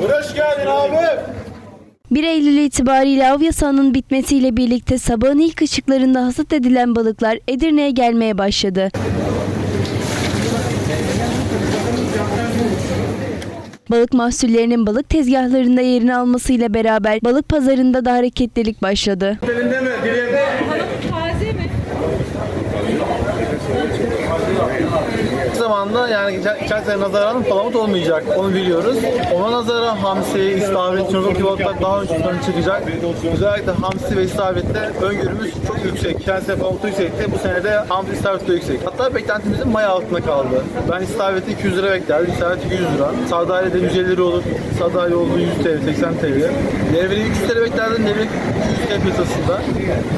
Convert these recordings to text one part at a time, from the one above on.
Hoş geldin abi. 1 Eylül itibariyle av yasağının bitmesiyle birlikte sabahın ilk ışıklarında hasat edilen balıklar Edirne'ye gelmeye başladı. Balık mahsullerinin balık tezgahlarında yerini almasıyla beraber balık pazarında da hareketlilik başladı. Zamanda yani geçen, sene nazaran palamut olmayacak. Onu biliyoruz. Ona nazaran hamsi, istavrit, çinozok balıklar daha ön ön çıkacak. Özellikle hamsi ve istavritte öngörümüz çok yüksek. Geçen sene palamut yüksekti. Bu sene de hamsi istavrit de yüksek. Hatta beklentimizin bayağı altında kaldı. Ben istavriti 200 lira beklerdim. İstavrit 100 lira. Sardalya 150 lira olur. Sardalya olduğu 100 TL, 80 TL. Levreli 300 TL beklerdim. Levrek 200 TL piyasasında.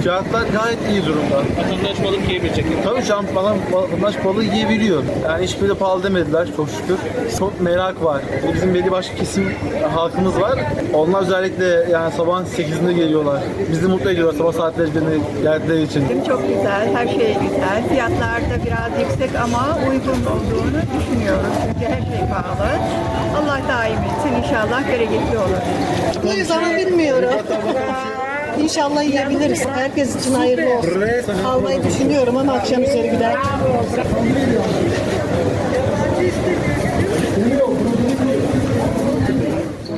Fiyatlar gayet iyi durumda. Vatandaş balık yiyebilecek. Tabii şu an vatandaş balığı yiyebiliyor. Yani hiçbir de pahalı demediler çok şükür. Çok merak var. Bizim belli başlı kesim halkımız var. Onlar özellikle yani sabah 8'inde geliyorlar. Bizi mutlu ediyorlar sabah saatlerinde geldikleri için. Çok güzel, her şey güzel. Fiyatlar da biraz yüksek ama uygun olduğunu düşünüyoruz. Çünkü her şey pahalı. Allah daim etsin inşallah bereketli olur. Ne zaman bilmiyorum. İnşallah yiyebiliriz. Herkes için hayırlı olsun. Almayı düşünüyorum ama akşam üzeri gider. Christy.